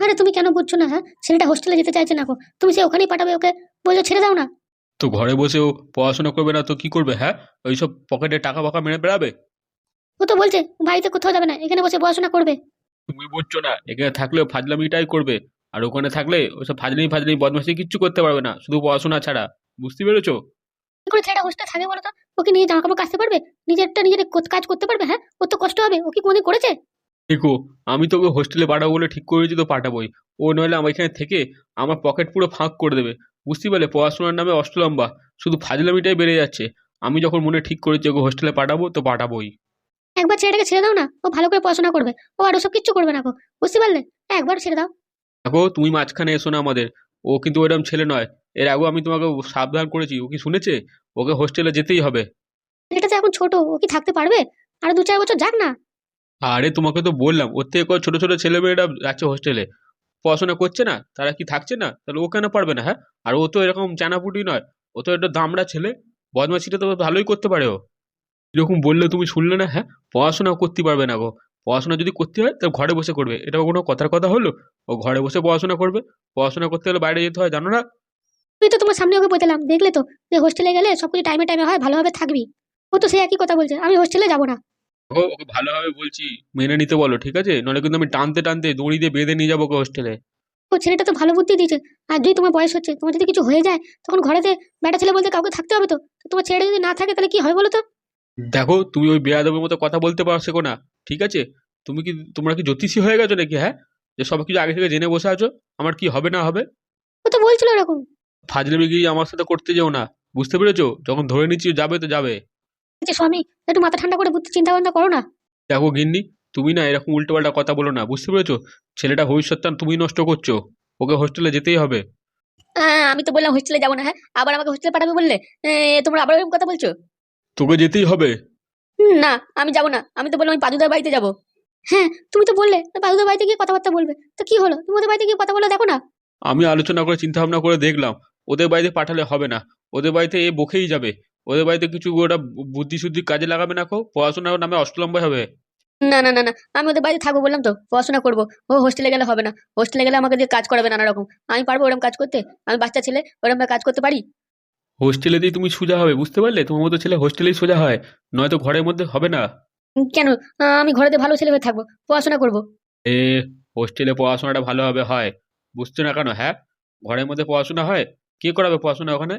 আরে তুমি কেন বুঝছ না হ্যাঁ? ছেলেটা হোস্টেলে যেতে চাইছে না গো তুমি সে ওখানেই পাঠাবে ওকে। বলছো ছেড়ে দাও না। তো ঘরে বসেও পড়াশোনা করবে না তো কি করবে হ্যাঁ? ওইসব পকেটে টাকা ফাকা মেরে বেড়াবে? ও তো বলছে বাড়িতে কোথাও যাবে না এখানে বসে পড়াশোনা করবে। তুমি বুঝছ না এখানে থাকলেও ফাজলামিটাই করবে। আর ওখানে থাকলে ওইসব ফাজলামি ফাজলামি বদমাশি কিচ্ছু করতে পারবে না শুধু পড়াশোনা ছাড়া। বুঝতে পেরেছ? কি করে ছেলেটা হোস্টেলে থাকে বলো তো? ওকে নিজে জামা কাপড় কাচতে পারবে? নিজেরটা নিজের কাজ করতে পারবে হ্যাঁ? ওর তো কষ্ট হবে ও কি কোনোদিন করেছে? দেখো আমি তোকে হোস্টেলে পাঠাবো বলে ঠিক করেছি তো পাঠাবোই। ও নইলে আমার এখানে থেকে আমার পকেট পুরো ফাঁক করে দেবে। বুঝতে পারলে? পড়াশোনার নামে অষ্টলম্বা। শুধু ফাজলামিটাই বেড়ে যাচ্ছে। আমি যখন মনে ঠিক করেছি ওকে হোস্টেলে পাঠাবো তো পাঠাবোই। একবার ছেলেটাকে ছেড়ে দাও না। ও ভালো করে পড়াশোনা করবে। ও আর ওসব কিচ্ছু করবে না গো। বুঝতে পারলে? একবার ছেড়ে দাও। দেখো তুমি মাঝখানে এসো না আমাদের। ও কিন্তু ওরকম ছেলে নয়। এর আগেও আমি তোমাকে সাবধান করেছি। ও কি শুনেছে? ওকে হোস্টেলে যেতেই হবে। ছেলেটা তো এখন ছোট ও কি থাকতে পারবে? আর দু চার বছর যাক না। আরে তোমাকে তো বললাম, ওর থেকে কত ছোট ছেলে ছেলেমেয়েরা যাচ্ছে হোস্টেলে পড়াশোনা করছে না, তারা কি থাকছে না? তাহলে ও কেন পারবে না হ্যাঁ? আর ও তো এরকম চানাপুটি নয়, ও তো একটা দামড়া ছেলে, বদমাশিটা তো ভালোই করতে পারে ও। এরকম বললে তুমি শুনলে না হ্যাঁ? পড়াশোনা করতে পারবে না গো। পড়াশোনা যদি করতে হয়, তাহলে ঘরে বসে করবে। এটা কোনো কথার কথা হলো? ও ঘরে বসে পড়াশোনা করবে? পড়াশোনা করতে হলে বাইরে যেতে হয়, জানো না? তুই তো তোমার সামনে ওকে বললাম, দেখলে তো? যে হোস্টেলে গেলে সবকিছু টাইমে টাইমে হয়, ভালোভাবে থাকবি। ও তো সেই একই কথা বলছে, আমি হোস্টেলে যাব না। ও ওকে ভালোভাবে বলছি মেনে নিতে বলো ঠিক আছে? নাহলে কিন্তু আমি টানতে টানতে দড়ি দিয়ে বেঁধে নিয়ে যাব ওকে হোস্টেলে ও ছেলেটা তো ভালো বুদ্ধি দিয়েছে। আর যদি তোমার বয়স হচ্ছে তোমার যদি কিছু হয়ে যায় তখন ঘরেতে বেটা ছেলে বলতে কাউকে থাকতে হবে তো? তো তোমার ছেলে যদি না থাকে তাহলে কি হয় বলো তো? দেখো তুমি ওই বেয়াদবের মতো কথা বলতে পারো শেখো না ঠিক আছে? তুমি কি তোমরা কি জ্যোতিষী হয়ে গেছো নাকি হ্যাঁ? যে সব কিছু আগে থেকে জেনে বসে আছো আমার কি হবে না হবে? ও তো বলছিল এরকম। ফাজলামি গিয়ে আমার সাথে করতে যেও না বুঝতে পেরেছ? যখন ধরে নিচ্ছি যাবে তো যাবে। যে স্বামী একটু মাথা ঠান্ডা করে বুদ্ধি চিন্তা ভাবনা করো না। দেখো গিন্নি তুমি না এরকম উল্টোপাল্টা কথা বলো না বুঝতে পেরেছ? ছেলেটা ভবিষ্যৎটা তুমি নষ্ট করছ ওকে হোস্টেলে যেতেই হবে। হ্যাঁ আমি তো বললাম হোস্টেলে যাব না হ্যাঁ? আবার আমাকে হোস্টেলে পাঠাবে বললে? তোমরা আবার এরকম কথা বলছো? তোকে যেতেই হবে। না আমি যাব না আমি তো বললাম আমি পাদুদার বাড়িতে যাব। হ্যাঁ তুমি তো বললে পাদুদার বাড়িতে গিয়ে কথাবার্তা বলবে। তো কি হলো? তুমি ওদের বাড়িতে গিয়ে কথা বলে দেখো না। আমি আলোচনা করে চিন্তা ভাবনা করে দেখলাম ওদের বাড়িতে পাঠালে হবে না ওদের বাড়িতে এ বকেই যাবে। ওদের বাড়িতে কিছু ওটা বুদ্ধি শুদ্ধি কাজে লাগাবে না কো? পড়াশোনার নামে অষ্টলম্বাই হবে। না না না না আমি ওদের বাড়িতে থাকব বললাম তো পড়াশোনা করব। ও হোস্টেলে গেলে হবে না। হোস্টেলে গেলে আমাকে দিয়ে কাজ করাবে নানা রকম। আমি পারব ওরকম কাজ করতে? আমি বাচ্চা ছেলে ওরকম কাজ করতে পারি? হোস্টেলে দিয়ে তুমি সোজা হবে বুঝতে পারলে? তোমার মতো ছেলে হোস্টেলেই সোজা হয় নয়তো ঘরের মধ্যে হবে না। কেন? আমি ঘরেতে ভালো ছেলে হয়ে থাকব পড়াশোনা করব। এ হোস্টেলে পড়াশোনাটা ভালোভাবে হয়। বুঝছ না কেন হ্যাঁ? ঘরের মধ্যে পড়াশোনা হয়? কে করাবে পড়াশোনা ওখানে?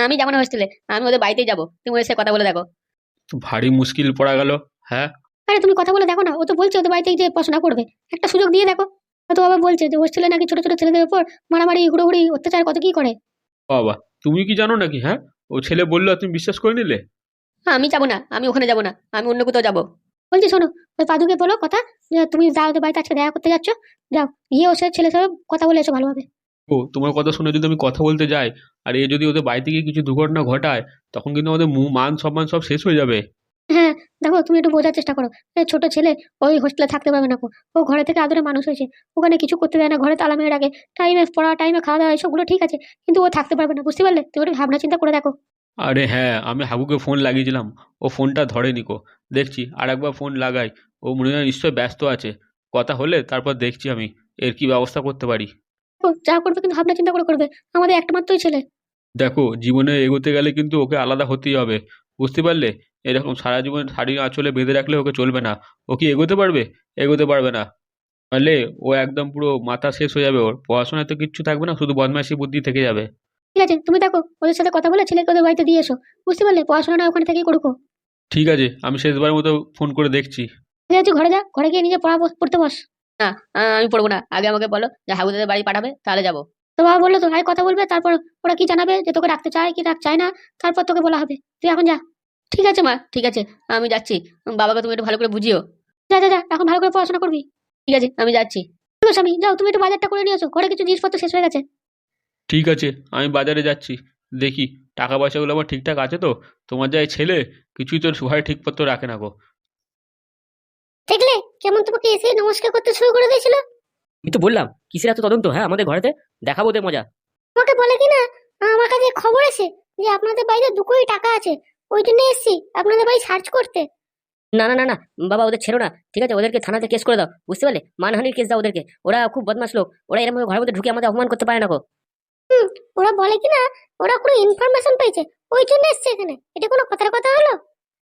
আমি যাব না হোস্টেলে আমি ওদের বাড়িতেই যাব। তুমি ওদের সাথে কথা বলে দেখো। তো ভারী মুশকিল পড়া গেল হ্যাঁ? আরে তুমি কথা বলে দেখো না ও তো বলছে ওদের বাড়িতে যে পড়াশোনা করবে। একটা সুযোগ দিয়ে দেখো। ও তো আবার বলছে যে হোস্টেলে নাকি ছোট ছোট ছেলেদের উপর মারামারি হুড়োহুড়ি অত্যাচার কত কি করে? বাবা তুমি কি জানো নাকি হ্যাঁ? ও ছেলে বলল তুমি বিশ্বাস করে নিলে? হ্যাঁ, আমি যাব না আমি ওখানে যাব না আমি অন্য কোথাও যাব। বলছি শোনো ওই পাদুকে বলো কথা যে তুমি যাও ওদের বাড়িতে আজকে দেখা করতে যাচ্ছ যাও গিয়ে ওর সাথে ছেলে সাথে কথা বলে এসো ভালোভাবে। ও তোমার কথা শুনে যদি আমি কথা বলতে যাই আর এ যদি ওদের বাড়িতে গিয়ে কিছু দুর্ঘটনা ঘটায় তখন কিন্তু আমাদের মু- মান সম্মান সব শেষ হয়ে যাবে। হ্যাঁ দেখো তুমি একটু বোঝার চেষ্টা করো। এ ছোট ছেলে ওই হোস্টেলে থাকতে পারবে না কো। ও ঘরে থেকে আদরে মানুষ হয়েছে। ওখানে কিছু করতে দেয় না ঘরে তালা মেরে রাখে টাইমে পড়া টাইমে খাওয়া দাওয়া এসবগুলো ঠিক আছে কিন্তু ও থাকতে পারবে না বুঝতে পারলে? তুমি একটু ভাবনা চিন্তা করে দেখো। আরে হ্যাঁ আমি হাবুকে ফোন লাগিয়েছিলাম। ও ফোনটা ধরেনি কো। দেখছি আর একবার ফোন লাগাই ও মনে হয় নিশ্চয়ই ব্যস্ত আছে। কথা হলে তারপর দেখছি আমি এর কি ব্যবস্থা করতে পারি? যা করবে কিন্তু ভাবনা চিন্তা করে করবে। আমাদের একটা মাত্রই ছেলে। দেখো জীবনে এগোতে গেলে কিন্তু ওকে আলাদা হতেই হবে। বুঝতে পারলে? এরকম সারা জীবন শাড়ি আঁচলে বেঁধে রাখলে ওকে চলবে না। ও কি এগোতে পারবে? এগোতে পারবে না। তাহলে ও একদম পুরো মাথা শেষ হয়ে যাবে ওর। পড়াশোনায় তো কিচ্ছু থাকবে না শুধু বদমাইশি বুদ্ধি থেকে যাবে। ঠিক আছে তুমি দেখো ওদের সাথে কথা বলে ছেলেকে ওদের বাড়িতে দিয়ে এসো। বুঝতে পারলে পড়াশোনাটা ওখানে থেকেই করুক ঠিক আছে আমি শেষবার মতো ফোন করে দেখছি। ঠিক আছে ঘরে যা ঘরে গিয়ে নিজে পড়া পড়তে বস। না আমি পড়ব না। আগে আমাকে বলো যে হাবুদাদের বাড়ি পাঠাবে, তাহলে যাব। তো বাবা বলল তো ভাই কথা বলবে, তারপর ওরা কি জানাবে যে তোকে রাখতে চায়, কি রাখ চায় না, তারপর তোকে বলা হবে। তুই এখন যা। ঠিক আছে মা, ঠিক আছে, আমি যাচ্ছি। বাবাকে তুমি একটু ভালো করে বুঝিও। যা যা যা, এখন ভালো করে পড়াশোনা করবি। ঠিক আছে, আমি যাচ্ছি। স্বামী, যাও, তুমি একটু বাজারটা করে নিয়ে এসো ঘরে কিছু জিনিসপত্র শেষ হয়ে গেছে। ঠিক আছে, আমি বাজারে যাচ্ছি। দেখি, টাকা পয়সাগুলো আমার ঠিকঠাক আছে তো? তোমার যাই ছেলে, কিছুই তোর ঘরে ঠিকপত্র রাখে না গো। দেখলে কেমন তোমাকে এসে নমস্কার করতে শুরু করে দিয়েছিল? আমি তো বললাম কিসের এত তদন্ত? হ্যাঁ আমাদের ঘরেতে? দেখাবো ওদের মজা। তোমাকে বলে কি না? আমার কাছে খবর যে আপনাদের বাড়িতে দু কোটি টাকা আছে। ওই জন্য এসেছি আপনাদের বাড়ি সার্চ করতে। না না না না বাবা ওদের ছেড়ো না ঠিক আছে? ওদেরকে থানাতে কেস করে দাও বুঝতে পারলে? মানহানির কেস দাও ওদেরকে। ওরা খুব বদমাস লোক ওরা এরকম ঘরের মধ্যে ঢুকে আমাদের অপমান করতে পারে না গো। ওরা বলে কি না ওরা কোনো ইনফরমেশন পেয়েছে ওই জন্য এসছে এখানে। এটা কোনো কথার কথা হলো?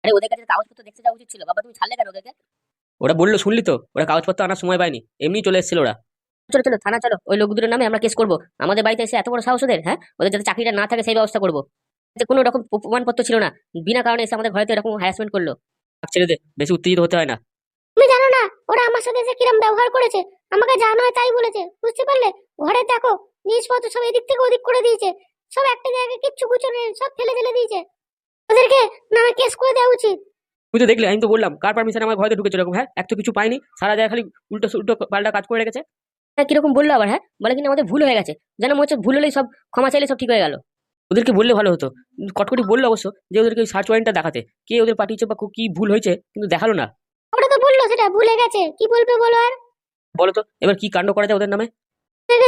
আরে ওদের কাছে কাগজপত্র দেখতে যাওয়া উচিত ছিল। বাবা তুমি ছাড়লে কেন ওদেরকে? ওরা বলল শুনলি তো? ওরা কাগজপত্র আনার সময় পায়নি। এমনি চলে এসেছিল ওরা। চলো চলো থানা চলো। ওই লোক দুটোর নামে আমরা কেস করব। আমাদের বাড়িতে এসে এত বড় সাহস ওদের হ্যাঁ? ওদের যাতে চাকরিটা না থাকে সেই ব্যবস্থা করব। কোনো রকম প্র- প্রমাণপত্র ছিল না। বিনা কারণে এসে আমাদের ঘরেতে এরকম হ্যারাসমেন্ট করল। ছেলেদের বেশি উত্তেজিত হতে হয় না। তুমি জানো না ওরা আমার সাথে এসে কিরম ব্যবহার করেছে? আমাকে নয় তাই বলেছে। বুঝতে পারলে? ঘরে দেখো জিনিসপত্র সব এদিক থেকে ওদিক করে দিয়েছে। সব একটা জায়গায় কিচ্ছু গুছো নেই সব ফেলে ফেলে দিয়েছে। ওদেরকে না কেস করে দেওয়া উচিত। তুই তো দেখলে আমি তো বললাম কার পারমিশন আমার ঘরে ঢুকেছে এরকম হ্যাঁ? এক তো কিছু পাইনি সারা জায়গায় খালি উল্টো উল্টো পাল্টা কাজ করে রেখেছে। হ্যাঁ কীরকম বলল আবার হ্যাঁ? বলে কিনা আমাদের ভুল হয়ে গেছে। যেন মনে হচ্ছে ভুল হলেই সব ক্ষমা চাইলে সব ঠিক হয়ে গেল। ওদেরকে বললে ভালো হতো। কটকটি বলল অবশ্য যে ওদেরকে সার্চ ওয়ারেন্টটা দেখাতে। কে ওদের পাঠিয়েছে বা কি ভুল হয়েছে কিন্তু দেখাল না। ওরা তো বলল সেটা ভুলে গেছে। কি বলবে বলো আর? বলো তো এবার কি কাণ্ড করা যায় ওদের নামে?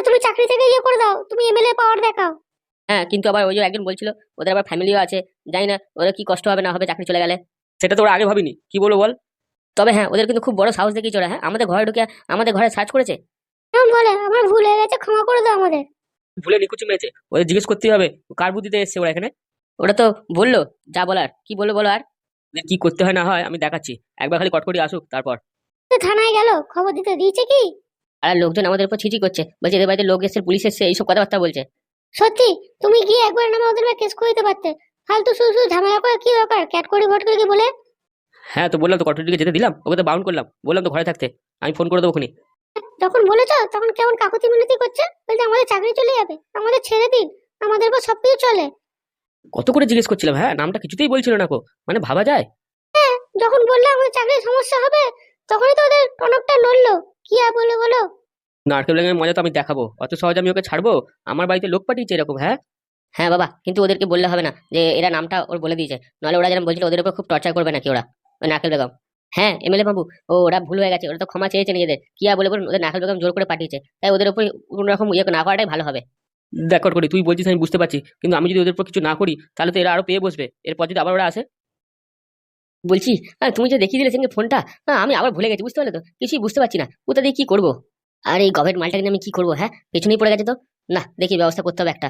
তুমি চাকরি থেকে ইয়ে করে দাও তুমি এমএলএ পাওয়ার দেখাও। হ্যাঁ কিন্তু আবার ওই যে একজন বলছিল ওদের আবার ফ্যামিলিও আছে জানি না ওদের কি কষ্ট হবে না হবে চাকরি চলে গেলে। সেটা তো ওরা আগে ভাবিনি। কি বলব বল? তবে হ্যাঁ ওদের কিন্তু খুব বড় সাহস দেখিয়েছে ওরা হ্যাঁ? আমাদের ঘরে ঢুকে আমাদের ঘরে সার্চ করেছে? বলে? আমার ভুল হয়ে গেছে ক্ষমা করে দাও আমাদের। ভুলে নিকুচি মেয়েছে ওদের জিজ্ঞেস করতেই হবে কার বুদ্ধিতে এসছে ওরা এখানে? ওরা তো বলল যা বলার কি বলল বলো আর? কি করতে হয় না হয় আমি দেখাচ্ছি। একবার খালি কটকটি আসুক তারপর। থানায় গেল খবর দিতে দিয়েছে কি? আর লোকজন আমাদের উপর ছিচি করছে বলছে এদের বাড়িতে লোক এসছে পুলিশ এসছে এইসব কথাবার্তা বলছে। সত্যি? তুমি গিয়ে একবার নামে ওদের কেস করে দিতে পারতে। ফালতু শুধু শুধু ঝামেলা করে কি দরকার ক্যাট করে ভোট করে কি বলে? হ্যাঁ তো বললাম তো কটকটিকে যেতে দিলাম ওকে তো বাউন্ড করলাম। বললাম তো ঘরে থাকতে আমি ফোন করে দেবো খুনি যখন বলেছ তখন কেমন কাকুতি মিনতি করছে? বলতে আমাদের চাকরি চলে যাবে আমাদের ছেড়ে দিন আমাদের উপর সবকিছু চলে। কত করে জিজ্ঞেস করছিলাম হ্যাঁ নামটা কিছুতেই বলছিল না কো মানে ভাবা যায়? হ্যাঁ যখন বললে আমাদের চাকরির সমস্যা হবে তখনই তো ওদের টনকটা নড়লো। কি আর বলে বলো? নারকেল মজা তো আমি দেখাবো অত সহজে আমি ওকে ছাড়বো? আমার বাড়িতে লোক পাঠিয়েছে এরকম হ্যাঁ? হ্যাঁ বাবা কিন্তু ওদেরকে বললে হবে না যে এরা নামটা ওর বলে দিয়েছে। নাহলে ওরা যেন বলছিল ওদের উপর খুব টর্চার করবে নাকি ওরা? ওই নারকেল বেগম। হ্যাঁ এমএলএ বাবু ও ওরা ভুল হয়ে গেছে ওরা তো ক্ষমা চেয়েছে নিজেদের। কি আর বলে বলুন ওদের নারকেল বেগম জোর করে পাঠিয়েছে। তাই ওদের উপর কোনো রকম ইয়ে না করাটাই ভালো হবে। দেখ করি তুই বলছিস আমি বুঝতে পারছি কিন্তু আমি যদি ওদের উপর কিছু না করি তাহলে তো এরা আরও পেয়ে বসবে। এরপর যদি আবার ওরা আসে? বলছি হ্যাঁ তুমি যে দেখিয়ে দিলে সেদিনকে ফোনটা হ্যাঁ আমি আবার ভুলে গেছি বুঝতে পারলে তো? কিছুই বুঝতে পারছি না ওটা দিয়ে কি করব? আর এই গভেট মালটাকে আমি কি করব হ্যাঁ? পেছনেই পড়ে গেছে তো? না দেখি ব্যবস্থা করতে হবে একটা।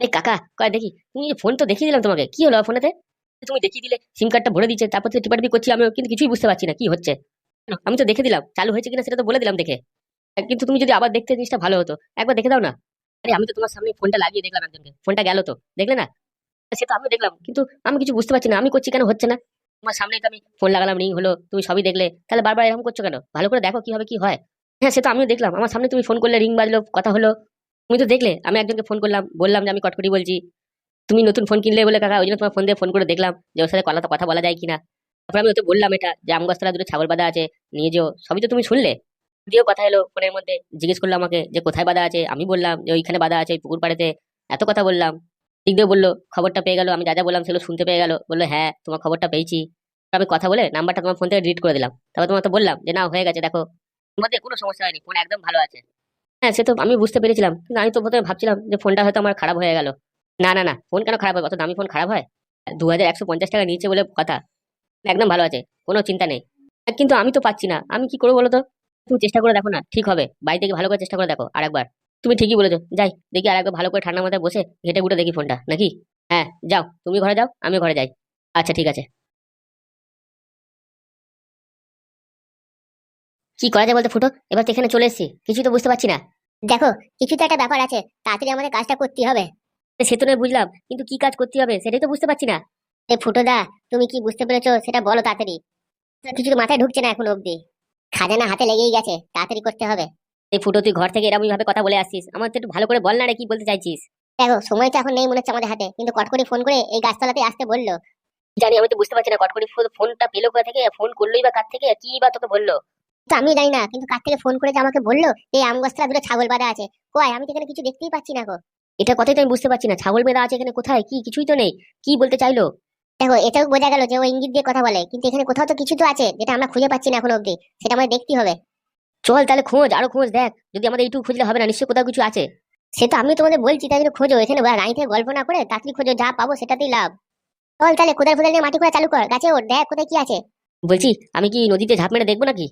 এই কাকা, কয় দেখি, তুমি ফোন তো দেখিয়ে দিলাম তোমাকে। কি হলো ফোনেতে তুমি দেখিয়ে দিলে সিম কার্ডটা ভরে দিচ্ছে তারপর থেকে টিপাটিপি করছি আমি কিন্তু কিছুই বুঝতে পারছি না, কি হচ্ছে? আমি তো দেখে দিলাম, চালু হয়েছে কিনা সেটা তো বলে দিলাম দেখে। কিন্তু তুমি যদি আবার দেখতে জিনিসটা ভালো হতো, একবার দেখে দাও না। আরে, আমি তো তোমার সামনে ফোনটা লাগিয়ে দেখলাম একজনকে ফোনটা গেল তো, দেখলে না? সে তো আমিও দেখলাম, কিন্তু আমি কিছু বুঝতে পারছি না, আমি করছি কেন হচ্ছে না? তোমার সামনে আমি ফোন লাগালাম রিং হলো, তুমি সবই দেখলে, তাহলে বারবার এরকম করছ কেন? ভালো করে দেখো কীভাবে কি হয়। হ্যাঁ সে তো আমিও দেখলাম, আমার সামনে তুমি ফোন করলে রিং বাজলো, কথা হলো। তুমি তো দেখলে, আমি একজনকে ফোন করলাম, বললাম যে আমি কটকটি বলছি, তুমি নতুন ফোন কিনলে বলে, কাকা, ওই জন্য তোমার ফোন দিয়ে ফোন করে দেখলাম যে ওর সাথে কথা কথা বলা যায় কিনা। তারপরে আমি ওতে বললাম এটা, যে আমগাছতলা দুটো ছাগল বাঁধা আছে, নিয়ে যেও। সবই তো তুমি শুনলে? দিয়েও কথা এলো ফোনের মধ্যে, জিজ্ঞেস করল আমাকে যে কোথায় বাঁধা আছে, আমি বললাম যে ওইখানে বাঁধা আছে, ওই পুকুর পাড়েতে। এত কথা বললাম, দিক দিয়ে বলল, খবরটা পেয়ে গেল। আমি যা যা বললাম সেগুলো শুনতে পেয়ে গেল। বলল হ্যাঁ তোমার খবরটা পেয়েছি। আমি কথা বলে নাম্বারটা তোমার ফোন থেকে ডিলিট করে দিলাম। তারপর তোমার তো বললাম যে, না, হয়ে গেছে, দেখো। তোমাদের কোনো সমস্যা হয়নি ফোন একদম ভালো আছে। হ্যাঁ সে তো আমি বুঝতে পেরেছিলাম। কিন্তু আমি তো প্রথমে ভাবছিলাম যে ফোনটা হয়তো আমার খারাপ হয়ে গেল। না না না, ফোন কেন খারাপ হয়? অত দামি ফোন খারাপ হয়? দু হাজার একশো পঞ্চাশ টাকা নিয়েছে বলে কথা। একদম ভালো আছে, কোনো চিন্তা নেই। কিন্তু আমি তো পাচ্ছি না। আমি কি করব বলো তো তুমি চেষ্টা করে দেখো না, ঠিক হবে। বাড়ি থেকে ভালো করে চেষ্টা করে দেখো আরেকবার। তুমি ঠিকই বলেছ। যাই, দেখি আরেকবার ভালো করে ঠান্ডা মাথায় বসে ঘেটে ঘুটে দেখি ফোনটা, নাকি? হ্যাঁ যাও, তুমি ঘরে যাও আমি ঘরে যাই। আচ্ছা ঠিক আছে। কি করা যায় বলতে ফুটো? এবার তো এখানে চলে এসেছি। কিছুই তো বুঝতে পারছি না। দেখো কিছু তো একটা ব্যাপার আছে। তাড়াতাড়ি আমাদের কাজটা করতে হবে। সে তো নয় বুঝলাম। কিন্তু কি কাজ করতে হবে? সেটাই তো বুঝতে পারছি না। এ ফুটোদা তুমি কি বুঝতে পেরেছ? সেটা বলো তাড়াতাড়ি। কিছু তো মাথায় ঢুকছে না এখন অবধি। খাজানা হাতে লেগেই গেছে। তাড়াতাড়ি করতে হবে। এই ফুটো তুই ঘর থেকে এরকম ভাবে কথা বলে আসছিস। আমার তো একটু ভালো করে বল না রে কি বলতে চাইছিস? দেখো সময় তো এখন নেই মনে হচ্ছে আমাদের হাতে। কিন্তু কটকরি ফোন করে এই গাছতলাতে আসতে বলল। জানি আমি তো বুঝতে পারছি না। কটকরি ফোনটা পেল কোথা থেকে? ফোন করলোই বা কার থেকে? কি বা তোকে বলল? তো আমি জানি না কিন্তু কার থেকে ফোন করে যে আমাকে বলল এই আম গাছতলা দুটো ছাগল বাঁধা আছে। কয় আমি তো এখানে কিছু দেখতেই পাচ্ছি না গো। এটা কথাই তো আমি বুঝতে পারছি না ছাগল বেঁধা আছে এখানে কোথায়? কি কিছুই তো নেই। কি বলতে চাইলো? দেখো এটাও বোঝা গেল যে ও ইঙ্গিত দিয়ে কথা বলে কিন্তু এখানে কোথাও তো কিছু তো আছে যেটা আমরা খুঁজে পাচ্ছি না এখন অবধি সেটা আমাদের দেখতে হবে। চল তাহলে খোঁজ আরও খোঁজ দেখ যদি আমাদের এইটুকু খুঁজলে হবে না নিশ্চয় কোথাও কিছু আছে। সে তো আমি তোমাদের বলছি তাই জন্য খোঁজো এখানে রাই থেকে গল্প না করে তাড়াতাড়ি খোঁজো যা পাবো সেটাতেই লাভ। চল তাহলে কোদাল ফোদাল নিয়ে মাটি খোঁড়া চালু কর গাছে ওর দেখ কোথায় কি আছে। বলছি আমি কি নদীতে ঝাঁপ মেরে দেখব নাকি?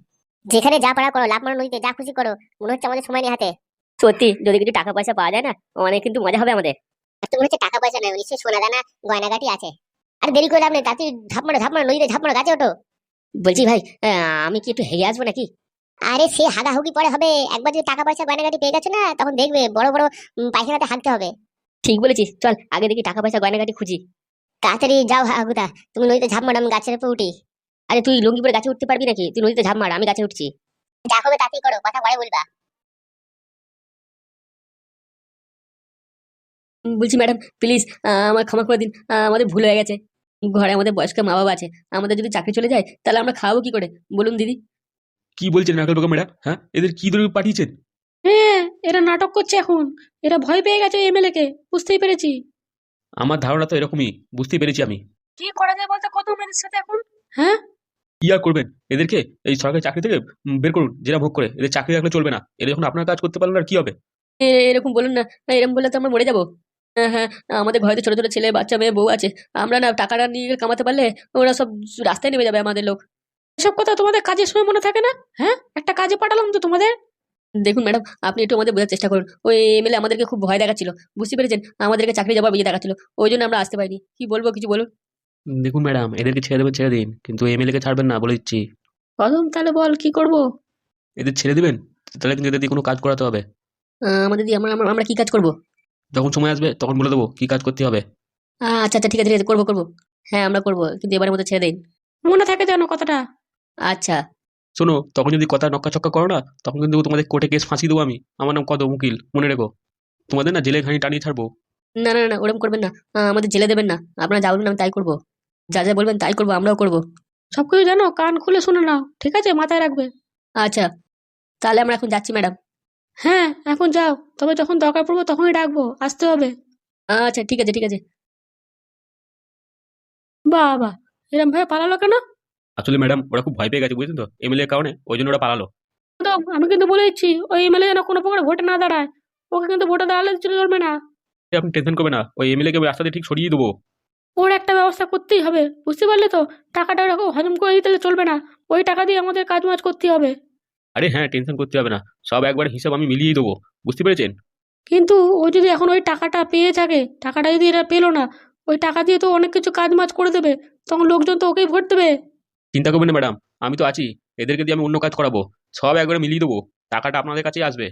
যেখানে যা পারা করো লাভ মারো নদীতে যা খুশি করো মনে হচ্ছে আমাদের সময় নেই হাতে। সত্যি যদি কিছু টাকা পয়সা পাওয়া যায় না অনেক কিন্তু মজা হবে আমাদের। আর তো মনে হচ্ছে টাকা পয়সা নেই নিশ্চয়ই সোনা দানা গয়নাগাটি আছে। আর দেরি করে লাভ নেই তাতে ঝাপ মারো ঝাপ মারো নদীতে ঝাপ মারো গাছে ওঠো। বলছি ভাই আমি কি একটু হেরে আসব নাকি? আরে সে হাগাহুগি পরে হবে একবার যদি টাকা পয়সা গয়নাগাটি পেয়ে গেছো না তখন দেখবে বড় বড় পায়খানাতে হাঁটতে হবে। ঠিক বলেছিস চল আগে দেখি টাকা পয়সা গয়নাগাটি খুঁজি। তাড়াতাড়ি যাও হাগুদা তুমি নদীতে ঝাপ মারো আমি গাছের উপর উঠি। আরে তুই লুঙ্গি পরে গাছে উঠতে পারবি নাকি? তুই নদীতে ঝাঁপ মার আমি গাছে উঠছি। যা হবে তাতেই করো কথা পরে বলবা। বলছি ম্যাডাম প্লিজ আমার ক্ষমা করে দিন। আমাদের ভুল হয়ে গেছে। ঘরে আমাদের বয়স্ক মা বাবা আছে। আমাদের যদি চাকরি চলে যায় তাহলে আমরা খাওয়াবো কি করে? বলুন দিদি। কি বলছেন নাকাল বেগম ম্যাডাম হ্যাঁ? এদের কি দূরে পাঠিয়েছেন? হ্যাঁ এরা নাটক করছে এখন। এরা ভয় পেয়ে গেছে এমএলএ কে বুঝতেই পেরেছি। আমার ধারণা তো এরকমই বুঝতেই পেরেছি আমি। কি করা যায় বলতে কত মেয়েদের সাথে এখন? হ্যাঁ? আর করবেন। এদেরকে এই সরকারি চাকরি থেকে বের করুন, যেটা ভোগ করে। এদের চাকরি রাখলে চলবে না। এরা যখন আপনার কাজ করতে পারলেন আর কি হবে? এরকম বলুন না। এরকম বললে তো আমরা মরে যাব। হ্যাঁ হ্যাঁ আমাদের ঘরে তো ছোট ছোট ছেলে, বাচ্চা, মেয়ে, বউ আছে। আমরা না টাকাটা নিয়ে কামাতে পারলে ওরা সব রাস্তায় নেমে যাবে আমাদের লোক। এসব কথা তোমাদের কাজের সময় মনে থাকে না? হ্যাঁ? একটা কাজে পাঠালাম তো তোমাদের? দেখুন ম্যাডাম, আপনি একটু আমাদের বোঝার চেষ্টা করুন। ওই এমএলএ আমাদেরকে খুব ভয় দেখাচ্ছিল। বুঝতে পেরেছেন? আমাদেরকে চাকরি যাবার বিয়ে দেখাচ্ছিল। ওই জন্য আমরা আসতে পারিনি। কি বলব, কিছু বলুন? দেখুন ম্যাডাম এদেরকে ছেড়ে দেবেন ছেড়ে দিন কিন্তু এমএলএ কে ছাড়বেন না বলে দিচ্ছি। কদম তাহলে বল কি করব? এদের ছেড়ে দিবেন? তাহলে কিন্তু এদের দিয়ে কোনো কাজ করাতে হবে। আমাদের দিয়ে আমরা আমরা- আমরা কি কাজ করব? যখন সময় আসবে তখন বলে দেবো কি কাজ করতে হবে। আচ্ছা আচ্ছা ঠিক আছে ঠিক আছে করব করব। হ্যাঁ আমরা করব কিন্তু এবারের মতো ছেড়ে দিন। মনে থাকে জানো কথাটা। আচ্ছা। শোনো তখন যদি কথা নক্কা চক্কা করো না তখন কিন্তু তোমাদের কোর্টে কেস ফাঁসি দেবো আমি। আমার নাম কদম উকিল মনে রেখো। তোমাদের না জেলে ঘানি টানিয়ে ছাড়বো? না না না ওরকম করবেন না। আহ, আমাদের জেলে দেবেন না। আপনারা যা বলবেন আমি তাই করব। যা যা বলবেন তাই করব আমরাও করব। সবকিছু জানো কান খুলে শুনে নাও ঠিক আছে? মাথায় রাখবে। আচ্ছা তাহলে আমরা এখন যাচ্ছি ম্যাডাম। হ্যাঁ এখন যাও। তবে যখন দরকার পড়ব তখনই ডাকবো আসতে হবে। আচ্ছা ঠিক আছে ঠিক আছে। বাবা এরম ভাবে পালালো কেন? আসলে ম্যাডাম ওরা খুব ভয় পেয়ে গেছে বুঝলেন তো এমএলএ কারণে। ওই জন্য ওরা পালালো। তো আমি কিন্তু বলে দিচ্ছি ওই এমএলএ যেন কোনো প্রকার ভোটে না দাঁড়ায়। ওকে কিন্তু ভোটে দাঁড়ালে চলবে না। আপনি টেনশন করবেন না ওই এমএলএ কে আমি রাস্তা দিয়ে ঠিক সরিয়ে দেবো। ওর একটা ব্যবস্থা করতেই হবে বুঝতে পারলে তো? টাকাটা ওরকম হজম করে দিতে চলবে না। ওই টাকা দিয়ে আমাদের কাজ মাজ করতে হবে। আরে হ্যাঁ টেনশন করতে হবে না। সব একবার হিসাব আমি মিলিয়ে দেবো। বুঝতে পেরেছেন? কিন্তু ও যদি এখন ওই টাকাটা পেয়ে থাকে টাকাটা যদি এরা পেল না ওই টাকা দিয়ে তো অনেক কিছু কাজ মাজ করে দেবে। তখন লোকজন তো ওকেই ভোট দেবে। চিন্তা করবেন না ম্যাডাম। আমি তো আছি। এদেরকে দিয়ে আমি অন্য কাজ করাবো। সব একবারে মিলিয়ে দেবো। টাকাটা আপনাদের কাছেই আসবে।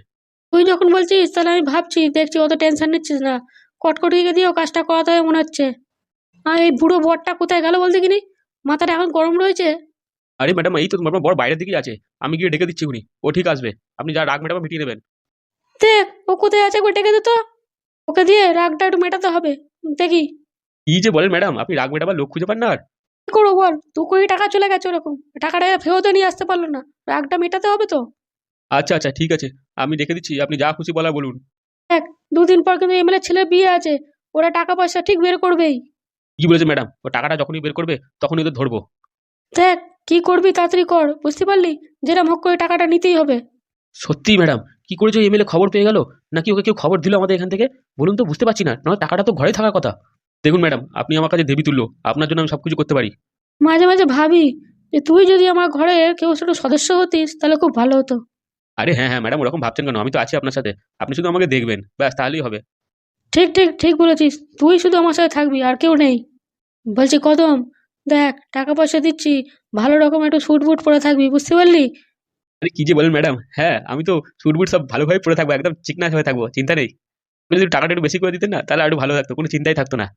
তুই যখন বলছিস তাহলে আমি ভাবছি দেখছি অত টেনশন নিচ্ছিস না। কটকটিকে দিয়েও কাজটা করাতে হবে মনে হচ্ছে। আর এই বুড়ো বরটা কোথায় গেল বলতে কিনি মাথাটা এখন গরম রয়েছে। আরে ম্যাডাম এই তো তোমার বড় বাইরের দিকেই আছে। আমি গিয়ে ডেকে দিচ্ছি উনি। ও ঠিক আসবে। আপনি যা রাগ ম্যাডাম মিটিয়ে দেবেন। দেখ ও কোথায় আছে একবার ডেকে দে তো? ওকে দিয়ে রাগটা একটু মেটাতে হবে। দেখি। কি যে বলেন ম্যাডাম আপনি রাগ মেটাবার লোক খুঁজে পান না আর। কি করব বল? দু কোটি টাকা চলে গেছে ওরকম। টাকাটা ফেরতও নিয়ে আসতে পারল না। রাগটা মেটাতে হবে তো? আচ্ছা আচ্ছা ঠিক আছে। আমি ডেকে দিচ্ছি। আপনি যা খুশি বলা বলুন। দুদিন পর কিন্তু এমএলএ ছেলে বিয়ে আছে। ওরা টাকা পয়সা ঠিক বের করবেই। কি বলেছে ম্যাডাম ও টাকাটা যখনই বের করবে তখনই ওদের ধরবো। দেখ কি করবি তাড়াতাড়ি কর বুঝতে পারলি? যেরকম হোক করে টাকাটা নিতেই হবে। সত্যি ম্যাডাম কি করেছে এমএলএ খবর পেয়ে গেল? নাকি ওকে কেউ খবর দিল আমাদের এখান থেকে? বলুন তো বুঝতে পারছি না নয় টাকাটা তো ঘরে থাকার কথা। দেখুন ম্যাডাম আপনি আমার কাছে দেবী তুল্য আপনার জন্য আমি সবকিছু করতে পারি। মাঝে মাঝে ভাবি যে তুই যদি আমার ঘরে কেউ ছোট সদস্য হতিস তাহলে খুব ভালো হতো। আরে হ্যাঁ হ্যাঁ ম্যাডাম ওরকম ভাবছেন কেন? আমি তো আছি আপনার সাথে। আপনি শুধু আমাকে দেখবেন ব্যাস তাহলেই হবে। ঠিক ঠিক ঠিক বলেছিস। তুই শুধু আমার সাথে থাকবি, আর কেউ নেই। বলছি, কদম, দেখ, টাকা পয়সা দিচ্ছি, ভালো রকম একটু স্যুট বুট পরে থাকবি, বুঝতে পারলি? আরে কি যে বলেন ম্যাডাম হ্যাঁ আমি তো স্যুট বুট সব ভালোভাবে পরে থাকব, একদম চিকনাচ হয়ে থাকব, চিন্তা নেই। যদি টাকাটা একটু বেশি করে দিতেন না, তাহলে আরও ভালো থাকতো, কোনো চিন্তাই থাকতো না।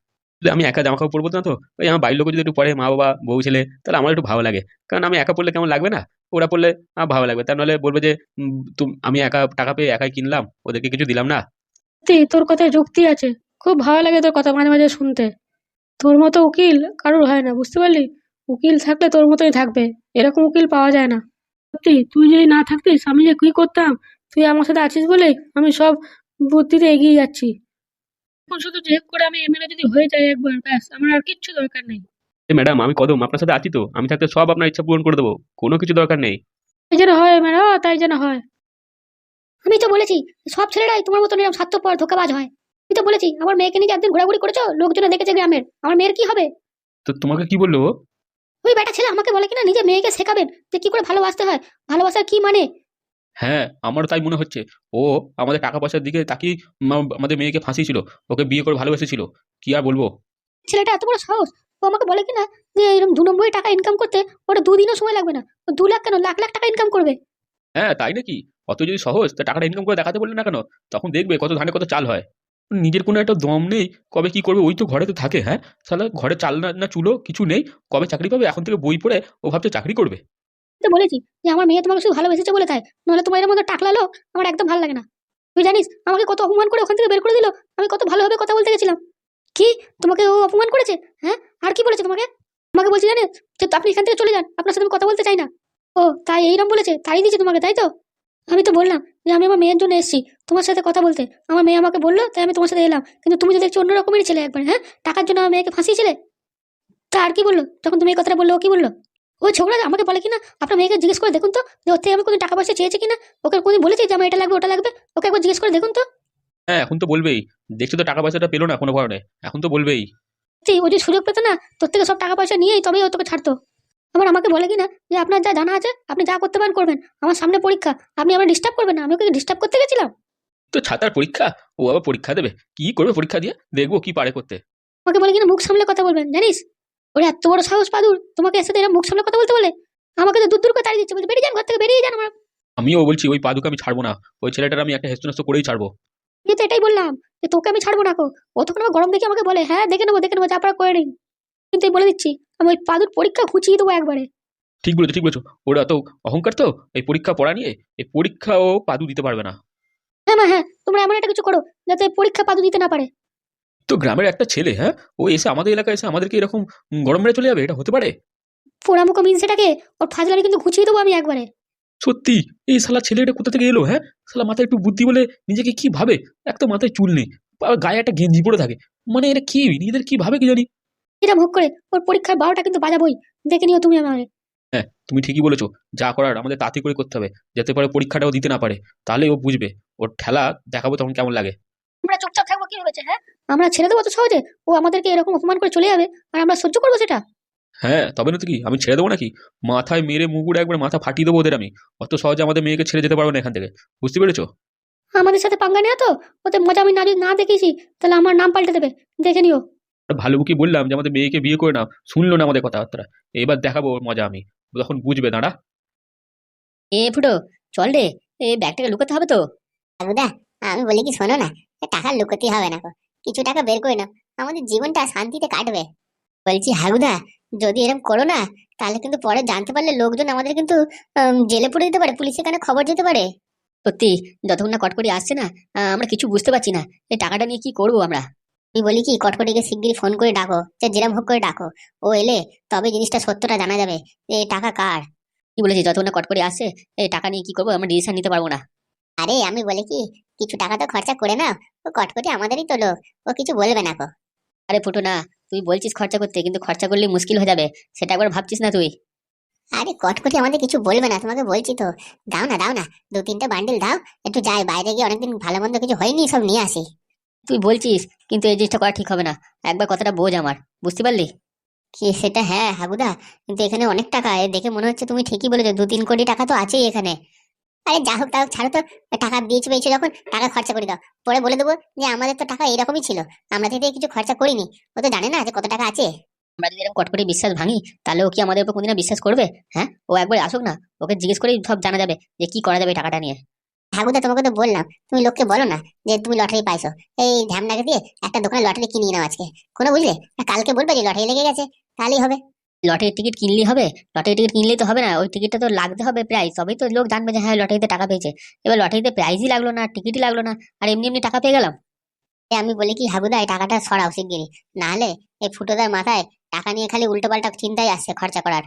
আমি একা জামা কাপড় পরবো না তো, ওই আমার বাড়ির লোক যদি একটু পরে, মা বাবা, বউ ছেলে, তাহলে আমার একটু ভালো লাগে। কারণ আমি একা পড়লে কেমন লাগবে না? ওরা পড়লে আমার ভালো লাগবে তার নাহলে বলবে যে আমি একা টাকা পেয়ে একাই কিনলাম, ওদেরকে কিছু দিলাম না। সত্যি তোর কথায় যুক্তি আছে। খুব ভালো লাগে তোর কথা মাঝে মাঝে শুনতে। তোর মতো উকিল কারোর হয় না বুঝতে পারলি? উকিল থাকলে তোর মতোই থাকবে এরকম উকিল পাওয়া যায় না। সত্যি তুই যদি না থাকতিস আমি যে কি করতাম? তুই আমার সাথে আছিস বলে আমি সব বুদ্ধিতে এগিয়ে যাচ্ছি। এখন শুধু চেক করে আমি এমএলএ যদি হয়ে যাই একবার ব্যাস আমার আর কিচ্ছু দরকার নেই। ম্যাডাম আমি কদম আপনার সাথে আছি তো। আমি থাকতে সব আপনার ইচ্ছা পূরণ করে দেবো। কোনো কিছু দরকার নেই। তাই যেন হয় ম্যাডাম তাই যেন হয়। আমি তো বলেছি সব ছেলেরাই তোমার মতন এরকম স্বার্থপর ধোকাবাজ হয়। আমি তো বলেছি আমার মেয়েকে নিয়ে একদিন ঘোরাঘুরি করেছ? লোকজনে দেখেছে গ্রামের। আমার মেয়ের কি হবে? তো তোমাকে কি বলল? ওই বেটা ছেলে আমাকে বলে কিনা নিজে মেয়েকে শেখাবেন যে কি করে ভালোবাসতে হয়। ভালোবাসার কি মানে? হ্যাঁ আমারও তাই মনে হচ্ছে। ও আমাদের টাকা পয়সার দিকে তাকিয়ে মা- আমাদের মেয়েকে ফাঁসিয়েছিল। ওকে বিয়ে করে ভালোবেসেছিল। কি আর বলব? ছেলেটা এত বড় সাহস। ও আমাকে বলে কিনা যে এরকম দু নম্বরই টাকা ইনকাম করতে ওটা দুদিনও সময় লাগবে না। ও দু লাখ কেন? লাখ লাখ টাকা ইনকাম করবে। হ্যাঁ তাই নাকি? অত যদি সহজ, তা টাকাটা ইনকাম করে দেখাতে বললে না কেন? তখন দেখবে কত ধানে কত চাল হয়। নিজের কোনো একটা দম নেই, কবে কি করবে? ওই তো ঘরে তো থাকে হ্যাঁ? তাহলে ঘরে চাল না না চুলো কিছু নেই, কবে চাকরি পাবে? এখন থেকে বই পড়ে ও ভাবছে চাকরি করবে। তো বলেছি যে আমার মেয়ে তোমাকে শুধু ভালোবেসেছে বলে তাই নাহলে তোমার এর মধ্যে টাকলা লোক আমার একদম ভালো লাগে না। তুই জানিস, আমাকে কত অপমান করে ওখান থেকে বের করে দিল? আমি কত ভালোভাবে কথা বলতে গেছিলাম। কি? তোমাকে ও অপমান করেছে? হ্যাঁ? আর কি বলেছে তোমাকে? আমাকে বলছি জানিস? যে আপনি এখান থেকে চলে যান, আপনার সাথে আমি কথা বলতে চাই না। ও তাই এইরকম বলেছে তাই দিয়েছে তোমাকে তাই তো? আমি তো বললাম যে আমি আমার মেয়ের জন্য এসেছি তোমার সাথে কথা বলতে। আমার মেয়ে আমাকে বলল তাই আমি তোমার সাথে এলাম। কিন্তু তুমি তো দেখছি অন্য রকমেরই ছেলে একবার হ্যাঁ? টাকার জন্য আমার মেয়েকে ফাঁসিয়েছিলে? তা আর কি বলল? তখন তুমি এই কথাটা বলল ও কি বলল? ও ছোকরা আমাকে বলে কিনা আপনার মেয়েকে জিজ্ঞেস করে দেখুন তো যে ওর থেকে আমি কোনো টাকা পয়সা চেয়েছে কিনা ওকে কোনদিন বলেছি যে আমার এটা লাগবে ওটা লাগবে? ওকে একবার জিজ্ঞেস করে দেখুন তো। হ্যাঁ এখন তো বলবেই। দেখছ তো টাকা পয়সাটা পেল না কোনো কারণে। এখন তো বলবেই। ও যে সুযোগ পেতো না তোর থেকে সব টাকা পয়সা নিয়েই তবেই ও তোকে ছাড়তো। আবার আমাকে বলে কিনা যে আপনার যা জানা আছে আপনি যা করতে পারেন করবেন। আমার সামনে পরীক্ষা। আপনি আমার ডিস্টার্ব করবেন না। আমি ওকে ডিস্টার্ব করতে গেছিলাম। তো ছাতার পরীক্ষা? ও আবার পরীক্ষা দেবে। কি করবে পরীক্ষা দিয়ে? দেখব কি পারে করতে। আমাকে বলে কিনা মুখ সামলে কথা বলবেন জানিস? ওরে এত বড় সাহস পাদুর। তোমাকে এর সাথে এরকম মুখ সামলে কথা বলতে বলে? আমাকে তো দূর দূর করে তাড়িয়ে দিচ্ছে। বলছে বেরিয়ে যান ঘর থেকে বেরিয়ে যান আমার। আমিও বলছি ওই পাদুকে আমি ছাড়বো না। ওই ছেলেটার আমি একটা হেস্তনস্ত করেই ছাড়বো। আমি তো এটাই বললাম যে তোকে আমি ছাড়বো না কো। ও তখন আমার গরম দেখে আমাকে বলে হ্যাঁ দেখে নেব দেখে নেব যা আপনারা করে নিন। কিন্তু এই বলে দিচ্ছি আমি ওই পাদুর পরীক্ষা খুঁচিয়ে দেবো একবারে। ঠিক বলেছ ঠিক বলেছ। ওরা তো অহংকার তো? এই পরীক্ষা পড়া নিয়ে? এই পরীক্ষা ও পাদু দিতে পারবে না। হ্যাঁ মা হ্যাঁ তোমরা এমন একটা কিছু করো যাতে পরীক্ষা পাদু দিতে না পারে। তো গ্রামের একটা ছেলে হ্যাঁ? ও এসে আমাদের এলাকায় এসে আমাদেরকে এরকম গরম মেরে চলে যাবে? এটা হতে পারে? পোড়ামুখো মিনসেটাকে ওর ফাজলামি কিন্তু খুঁচিয়ে দেবো আমি একবারে। সত্যি? এই শালা ছেলেটা কোথা থেকে এলো হ্যাঁ? শালা মাথায় একটু বুদ্ধি বলে নিজেকে কি ভাবে? এক তো মাথায় চুল নেই গায়ে একটা গেঞ্জি পরে থাকে। মানে এটা কি? নিজেদের কি ভাবে কি জানি? এটা ভোগ করে ওর পরীক্ষার বারোটা কিন্তু বাজাবই। দেখে নিও তুমি আমাকে। হ্যাঁ তুমি ঠিকই বলেছ। যা করার আমাদের তাড়াতাড়ি করে করতে হবে। যাতে পারে পরীক্ষাটাও দিতে না পারে। তাহলে ও বুঝবে। ওর ঠেলা দেখাবো তখন কেমন লাগে। আমরা চুপচাপ থাকব কি ভেবেছে হ্যাঁ? আমরা ছেড়ে দেবো তো সহজে। ও আমাদেরকে এরকম অপমান করে চলে যাবে। আর আমরা সহ্য করব সেটা? হ্যাঁ তবে না তো কি? আমি ছেড়ে দেবো নাকি? মাথায় মেরে মুগুড়ে একবার মাথা ফাটিয়ে দেবো ওদের আমি। অত সহজে আমাদের মেয়েকে ছেড়ে যেতে পারব না এখান থেকে। বুঝতে পেরেছ? আমাদের সাথে পাঙ্গা নেওয়া তো? ওদের মজা আমি না না দেখেছি তাহলে আমার নাম পাল্টে দেবে। দেখে নিও। ভালো বুকি বললাম যে আমাদের মেয়েকে বিয়ে করে নাও। শুনলো না আমাদের কথাবার্তা। এবার দেখাবো ওর মজা আমি। তখন বুঝবে দাঁড়া। এ ফুটো চল রে। এই ব্যাগটাকে লুকাতে হবে তো। হাগুদা আমি বলি কি শোনো না টাকা লুকোতে হবে না কিছু টাকা বের করে নাও। আমাদের জীবনটা শান্তিতে কাটবে। বলছি হাগুদা যদি এরকম করো না তাহলে কিন্তু পরে জানতে পারলে লোকজন আমাদের কিন্তু জেলে পড়ে দিতে পারে। পুলিশের কানে খবর যেতে পারে। সত্যি যতক্ষণ না কটকটি আসছে না আহ, আমরা কিছু বুঝতে পারছি না। এই টাকাটা নিয়ে কি করব আমরা? আমি বলি কি কটকটিকে শিগগিরই ফোন করে ডাকো যে যেরম হোক করে ডাকো। ও এলে তবে জিনিসটা সত্যটা জানা যাবে এই টাকা কার? কি বলেছি যতক্ষণ না কটকটি আসছে এই টাকা নিয়ে কি করব আমরা ডিসিশন নিতে পারব না। আরে আমি বলি কি কিছু টাকা তো খরচা করে নাও ও কটকটি আমাদেরই তো লোক ও কিছু বলবে না কো। আরে ফুটো না তুই বলছিস খরচা করতে কিন্তু খরচা করলে মুশকিল হয়ে যাবে সেটা একবার ভাবছিস না তুই? আরে কটকটি আমাদের কিছু বলবে না তোমাকে বলছি তো। দাও না দাও না দু তিনটে বান্ডিল দাও একটু যাই বাইরে গিয়ে অনেকদিন ভালো মন্দ কিছু হয়নি সব নিয়ে আসি। তুই বলছিস কিন্তু এই জিনিসটা করা ঠিক হবে না। একবার কথাটা বোঝ আমার। বুঝতে পারলি? কি সেটা হ্যাঁ হাবুদা কিন্তু এখানে অনেক টাকা। এ দেখে মনে হচ্ছে তুমি ঠিকই বলেছ দু তিন কোটি টাকা তো আছেই এখানে। আরে যা হোক তা হোক ছাড়ো তো। টাকা দিয়েছি পেয়েছ যখন টাকা খরচা করে দাও। পরে বলে দেবো যে আমাদের তো টাকা এরকমই ছিল। আমরা থেকে কিছু খরচা করিনি। ও তো জানে না যে কত টাকা আছে। আমরা যদি এরকম কটকটি বিশ্বাস ভাঙি তাহলে ও কি আমাদের উপর কোনদিন বিশ্বাস করবে? হ্যাঁ? ও একবার আসুক না। ওকে জিজ্ঞেস করেই সব জানা যাবে যে কি করা যাবে টাকাটা নিয়ে। হাবুদা তোমাকে তো বললাম তুমি লোককে বলো না যে তুমি লটারি পাইছো। এই ধ্যামনাকে দিয়ে একটা দোকানে লটারি কিনিয়ে নাও আজকে। কোনো বুঝলে? কালকে বলবে যে লটারি লেগে গেছে তাহলেই হবে। লটারির টিকিট কিনলেই হবে? লটারির টিকিট কিনলেই তো হবে না ওই টিকিটটা তো লাগতে হবে প্রাইস তবেই তো লোক জানবে যে হ্যাঁ লটারিতে টাকা পেয়েছে। এবার লটারিতে প্রাইজই লাগল না টিকিটই লাগল না আর এমনি এমনি টাকা পেয়ে গেলাম। এ আমি বলি কি হাবুদা এই টাকাটা সরাও শিগগিরি নাহলে এই ফুটোদার মাথায় টাকা নিয়ে খালি উল্টোপাল্টা চিন্তাই আসছে খরচা করার।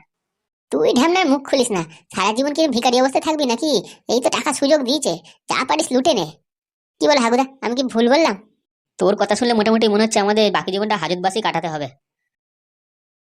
তুই ঢ্যামনার মুখ খুলিস না। সারা জীবন কি ভিকারি অবস্থায় থাকবি নাকি? এই তো টাকা সুযোগ দিয়েছে। যা পারিস লুটে নে। কি বল হাগুদা, আমি কি ভুল বললাম? তোর কথা শুনলে মোটামুটি মনে হচ্ছে আমাদের বাকি জীবনটা হাজতবাসী কাটাতে হবে।